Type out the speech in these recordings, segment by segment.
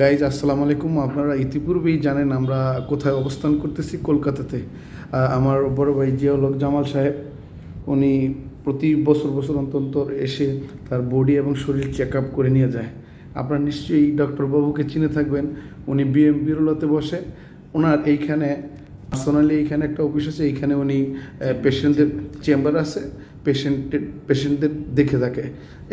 Guys আসসালামু আলাইকুম। আপনারা ইতিপূর্বেই জানেন আমরা কোথায় অবস্থান করতেছি কলকাতাতে। আমার বড় ভাই জিয়াউলক জামাল সাহেব, উনি প্রতি বছর বছর অন্তর এসে তার বডি এবং শরীর চেক আপ করে নিয়ে যায়। আপনারা নিশ্চয়ই ডক্টর বাবুকে চিনে থাকবেন। উনি বিএম বিরলতে বসে। ওনার এইখানে পার্সোনালি এইখানে একটা অফিস আছে। এইখানে উনি পেশেন্টদের চেম্বার আছে। পেশেন্টের পেশেন্টদের দেখে থাকে।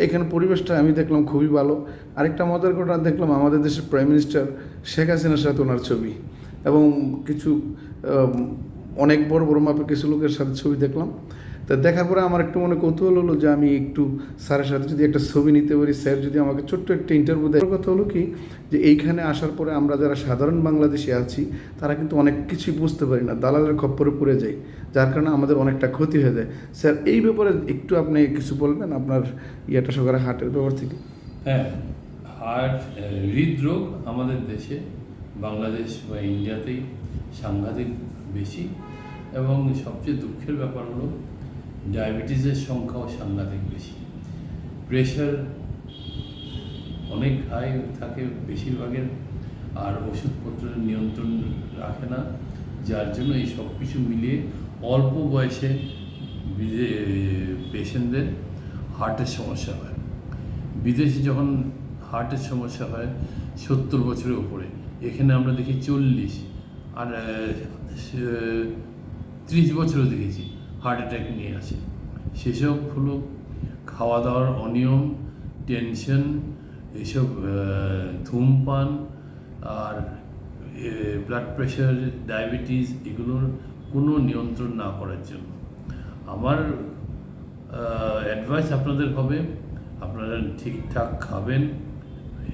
এখানে পরিবেশটা আমি দেখলাম খুবই ভালো। আরেকটা মজার ঘটনা দেখলাম, আমাদের দেশের প্রাইম মিনিস্টার শেখ হাসিনার সাথে ওনার ছবি এবং কিছু অনেক বড় বড় মাপের কিছু লোকের সাথে ছবি দেখলাম। তা দেখার পরে আমার একটু মনে কৌতূহল হলো যে আমি একটু স্যারের সাথে যদি একটা ছবি নিতে পারি, স্যার যদি আমাকে ছোট্ট একটা ইন্টারভিউ দেয়। কথা হলো কি যে এইখানে আসার পরে আমরা যারা সাধারণ বাংলাদেশে আছি, তারা কিন্তু অনেক কিছুই বুঝতে পারি না, দালালের খপ্পরে পড়ে যাই যার কারণে আমাদের অনেকটা ক্ষতি হয়ে যায়। স্যার, এই ব্যাপারে একটু আপনি কিছু বলবেন আপনার ইয়েটা সকালে হার্টের ব্যাপার থেকে? হ্যাঁ হার্ট হৃদরোগ আমাদের দেশে, বাংলাদেশ বা ইন্ডিয়াতেই সাংঘাতিক বেশি। এবং সবচেয়ে দুঃখের ব্যাপার হলো ডায়াবেটিসের সংখ্যাও সাংঘাতিক বেশি। প্রেশার অনেক হাই থাকে বেশিরভাগের, আর ওষুধপত্রের নিয়ন্ত্রণ রাখে না, যার জন্য এই সব কিছু মিলিয়ে অল্প বয়সে পেশেন্টদের হার্টের সমস্যা হয়। বিদেশে যখন হার্টের সমস্যা হয়, সত্তর বছরের উপরে, এখানে আমরা দেখি চল্লিশ, আর ত্রিশ বছরও দেখেছি। হার্ট অ্যাটাক নিয়ে আসে। সেসব হলো খাওয়া দাওয়ার অনিয়ম টেনশন এসব ধূমপান আর ব্লাড প্রেশার ডায়াবেটিস এগুলোর কোনো নিয়ন্ত্রণ না করার জন্য। আমার অ্যাডভাইস আপনাদের হবে, আপনারা ঠিকঠাক খাবেন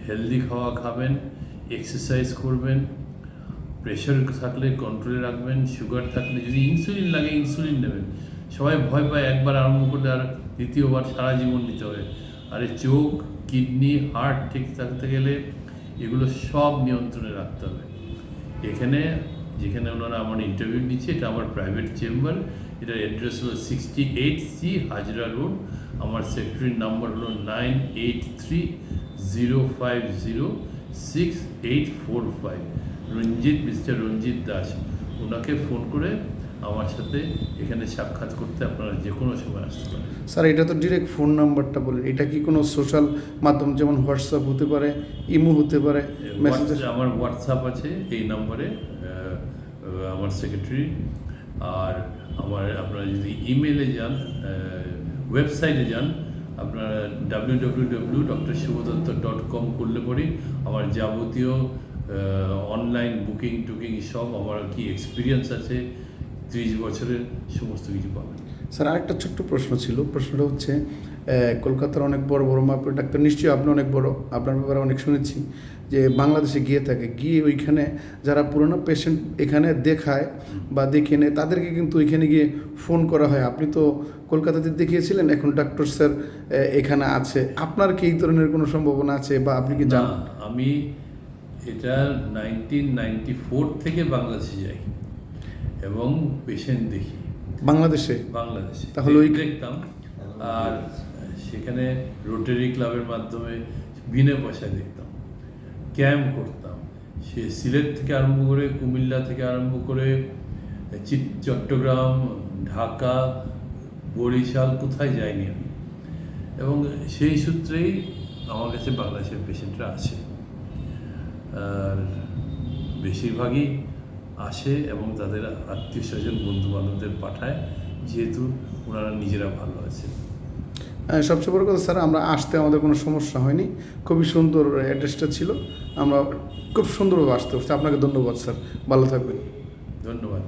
হেলদি খাওয়া খাবেন এক্সারসাইজ করবেন প্রেশার থাকলে কন্ট্রোলে রাখবেন সুগার থাকলে, যদি ইনসুলিন লাগে ইনসুলিন নেবেন। সবাই ভয় পায়, একবার আরম্ভ করলে আর দ্বিতীয়বার সারা জীবন নিতে হবে। আর এই চোখ, কিডনি হার্ট ঠিক থাকতে গেলে এগুলো সব নিয়ন্ত্রণে রাখতে হবে। এখানে, যেখানে ওনারা আমার ইন্টারভিউ নিচ্ছে এটা আমার প্রাইভেট চেম্বার এটার অ্যাড্রেস হলো sixty eight C Hazra road আমার সেক্রেটারির নাম্বার হলো nine eight three zero five zero six eight four five Ranjit mister Ranjit Das. ওনাকে ফোন করে আমার সাথে এখানে সাক্ষাৎ করতে আপনারা যে কোনো সময় আসতে পারেন। স্যার এটা তো ডিরেক্ট ফোন নাম্বারটা বলেন এটা কি কোনো সোশ্যাল মাধ্যম? যেমন হোয়াটসঅ্যাপ হতে পারে ইমো হতে পারে মেসেজ আমার হোয়াটসঅ্যাপ আছে এই নম্বরে আমার সেক্রেটারি আর আমার আপনারা যদি ইমেলে যান ওয়েবসাইটে যান আপনারা W W W doctor Shibdatta dot com করলে পরে আমার যাবতীয় অনলাইন বুকিং টুকিং সব আমার কি এক্সপিরিয়েন্স আছে। ত্রিশ বছরের সমস্ত কিছু পাবেন। স্যার আরেকটা ছোট্ট প্রশ্ন ছিল। প্রশ্নটা হচ্ছে কলকাতার অনেক বড় বড় মাপের ডাক্তার নিশ্চয়ই আপনি অনেক বড় আপনার ব্যাপারে অনেক শুনেছি যে বাংলাদেশে গিয়ে থাকে। গিয়ে ওইখানে যারা পুরনো পেশেন্ট এখানে দেখায় বা দেখে নেয় তাদেরকে কিন্তু ওইখানে গিয়ে ফোন করা হয়। আপনি তো কলকাতাতে দেখিয়েছিলেন এখন ডাক্তার স্যার এখানে আছে। আপনার কি এই ধরনের কোনো সম্ভাবনা আছে বা আপনি কি জানেন আমি এটা নাইনটিন নাইনটি ফোর থেকে বাংলাদেশে যাই এবং পেশেন্ট দেখি। বাংলাদেশে? বাংলাদেশে। তাহলে ওই- দেখতাম। আর সেখানে রোটারি ক্লাবের মাধ্যমে বিনা পয়সায় দেখতাম। ক্যাম্প করতাম। সে সিলেট থেকে আরম্ভ করে কুমিল্লা থেকে আরম্ভ করে চট্টগ্রাম ঢাকা বরিশাল কোথায় যাইনি আমি। এবং সেই সূত্রেই আমার কাছে বাংলাদেশের পেশেন্টরা আসে। আর বেশিরভাগই আসে এবং তাদের আত্মীয় স্বজন বন্ধু বান্ধবদের পাঠায় যেহেতু ওনারা নিজেরা ভালো আছে হ্যাঁ, সবচেয়ে বড় কথা স্যার আমরা আসতে আমাদের কোনো সমস্যা হয়নি। খুবই সুন্দর অ্যাড্রেসটা ছিল। আমরা খুব সুন্দরভাবে আসতে পারছি। আপনাকে ধন্যবাদ স্যার। ভালো থাকবেন। ধন্যবাদ।